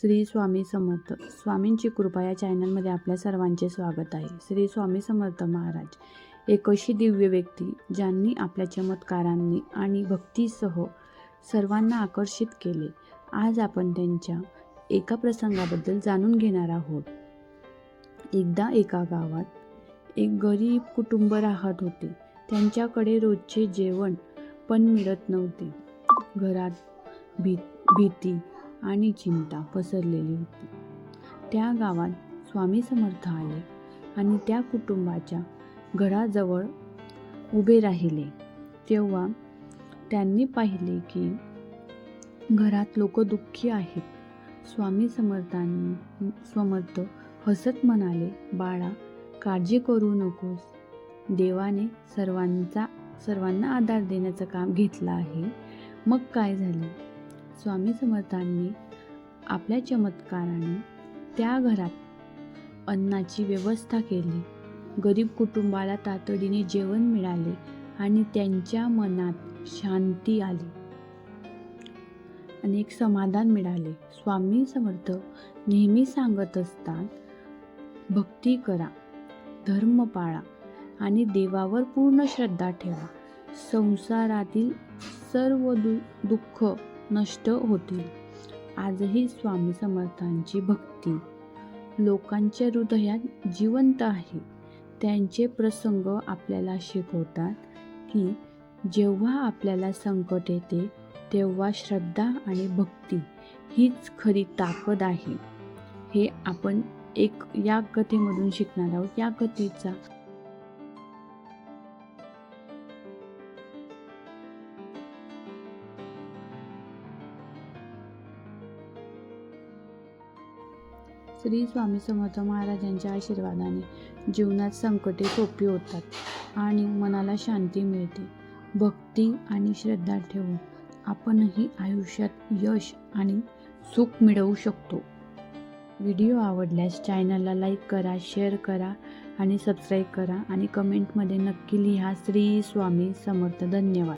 श्री स्वामी समर्थ. स्वामींची कृपा या चॅनलमध्ये आपल्या सर्वांचे स्वागत आहे. श्री स्वामी समर्थ महाराज एक अशी दिव्य व्यक्ती ज्यांनी आपल्या चमत्कारांनी आणि भक्तीसह सर्वांना आकर्षित केले. आज आपण त्यांच्या एका प्रसंगाबद्दल जाणून घेणार आहोत. एकदा एका गावात एक गरीब कुटुंब राहत होते. त्यांच्याकडे रोजचे जेवण पण मिळत नव्हते. घरात भी भीती आणि चिंता पसरलेली होती. त्या गावात स्वामी समर्थ आले आणि त्या कुटुंबाच्या घराजवळ उभे राहिले. तेव्हा त्यांनी पाहिले की घरात लोक दुःखी आहेत. स्वामी समर्थांनी समर्थ हसत म्हणाले बाळा काळजी करू नकोस. देवाने सर्वांचा सर्वांना आधार देण्याचं काम घेतलं आहे. मग काय झालं? स्वामी समर्थांनी आपल्या चमत्काराने त्या घरात अन्नाची व्यवस्था केली. गरीब कुटुंबाला तातडीने जेवण मिळाले आणि त्यांच्या मनात शांती आली. आणि एक समाधान मिळाले. स्वामी समर्थ नेहमी सांगत असतात भक्ती करा धर्म पाळा आणि देवावर पूर्ण श्रद्धा ठेवा. संसारातील सर्व दु दुःख नष्ट होतील. आजही स्वामी समर्थांची भक्ती. लोकांच्या हृदयात जिवंत आहे. त्यांचे प्रसंग आपल्याला शिकवतात की जेव्हा आपल्याला संकट येते तेव्हा श्रद्धा आणि भक्ती हीच खरी ताकद आहे. हे आपण एक या कथेमधून शिकणार आहोत. या कथेचा श्री स्वामी समर्थ महाराजांच्या आशीर्वादाने जीवनात संकटे सोपी होतात आणि मनाला शांती मिळते. भक्ती आणि श्रद्धा ठेवून आपणही आयुष्यात यश आणि सुख मिळवू शकतो. व्हिडिओ आवडल्यास चॅनलला लाईक करा शेअर करा आणि सबस्क्राईब करा आणि कमेंटमध्ये नक्की लिहा. श्री स्वामी समर्थ धन्यवाद.